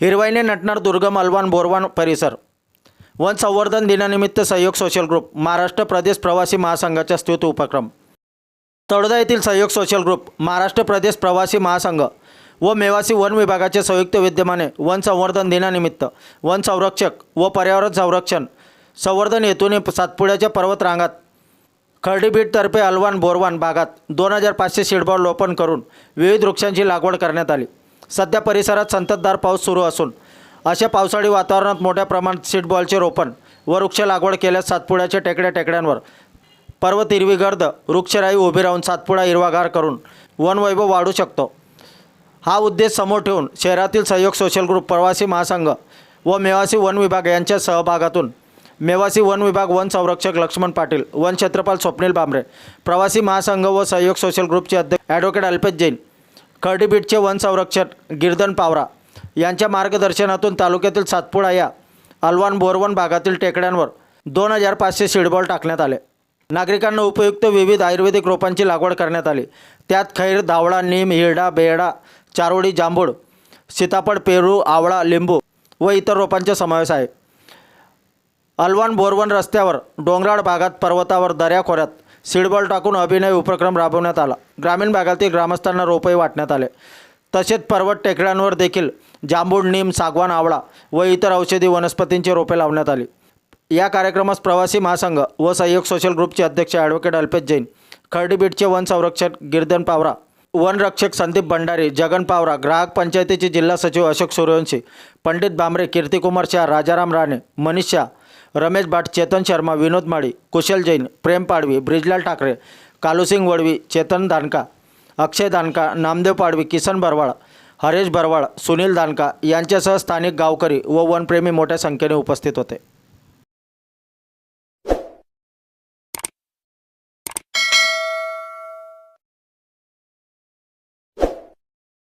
हिरवाईने नटणार दुर्गम अलवान बोरवान परिसर. वन संवर्धन दिनानिमित्त सहयोग सोशल ग्रुप महाराष्ट्र प्रदेश प्रवासी महासंघाचा स्तुत उपक्रम. तळोदा येथील सहयोग सोशल ग्रुप महाराष्ट्र प्रदेश प्रवासी महासंघ व मेवासी वन विभागाचे संयुक्त विद्यमाने वन संवर्धन दिनानिमित्त वन संरक्षक व पर्यावरण संरक्षण संवर्धन हेतूने सातपुड्याच्या पर्वत रांगात खर्डीबीटतर्फे अलवान बोरवान भागात दोन हजार पाचशे सीडबॉल रोपण करून विविध वृक्षांची लागवड करण्यात आली. सध्या परिसरात संततधार पाऊस सुरू असून अशा पावसाळी वातावरणात मोठ्या प्रमाणात सीटबॉलचे रोपण व वृक्ष लागवड केल्यास सातपुड्याच्या टेकड्या टेकड्यांवर पर्वत हिरवीगर्द वृक्षराई उभी राहून सातपुडा हिरवागार करून वनवैभव वाढू शकतो. हा उद्देश समोर ठेवून शहरातील सहयोग सोशल ग्रुप प्रवासी महासंघ व मेवासी वन विभाग यांच्या सहभागातून मेवासी वन विभाग वन संरक्षक लक्ष्मण पाटील वन क्षेत्रपाल स्वप्नील बांबरे प्रवासी महासंघ व सहयोग सोशल ग्रुपचे अध्यक्ष ॲडव्होकेट अल्पेश जैन खर्डीबीटचे वन संरक्षक गिरधन पावरा यांच्या मार्गदर्शनातून तालुक्यातील सातपुडा या अलवान बोरवन भागातील टेकड्यांवर दोन हजार पाचशे सीडबॉल टाकण्यात आले. नागरिकांना उपयुक्त विविध आयुर्वेदिक रोपांची लागवड करण्यात आली. त्यात खैर धावडा नीम हिरडा बेडा चारोळी जांभूळ सीताफळ पेरू आवळा लिंबू व इतर रोपांचा समावेश आहे. अलवान बोरवन रस्त्यावर डोंगराळ भागात पर्वतावर दऱ्याखोऱ्यात सीडबॉल टाकून अभिनय उपक्रम राबवण्यात आला. ग्रामीण भागातील ग्रामस्थांना रोपही वाटण्यात आले. तसेच पर्वत टेकड्यांवर देखील जांभूळ नीम सागवान आवळा व इतर औषधी वनस्पतींची रोपे लावण्यात आली. या कार्यक्रमास प्रवासी महासंघ व सहयोग सोशल ग्रुपचे अध्यक्ष ॲडव्होकेट अल्पेश जैन खर्डीबीटचे वन संरक्षक गिरधन पावरा वनरक्षक संदीप भंडारी जगन पावरा ग्राहक पंचायतीचे जिल्हा सचिव अशोक सूर्यवंशी पंडित बांबरे कीर्तिकुमार शाह राजाराम राणे मनीष शाह रमेश भाट चेतन शर्मा विनोद माळी कुशल जैन प्रेम पाडवी ब्रिजलाल ठाकरे कालूसिंग वडवी चेतन दानका अक्षय दानका नामदेव पाडवी किसन भरवाळ हरेश भरवाळ सुनील दानका यांच्यासह स्थानिक गावकरी व वनप्रेमी मोठ्या संख्येने उपस्थित होते.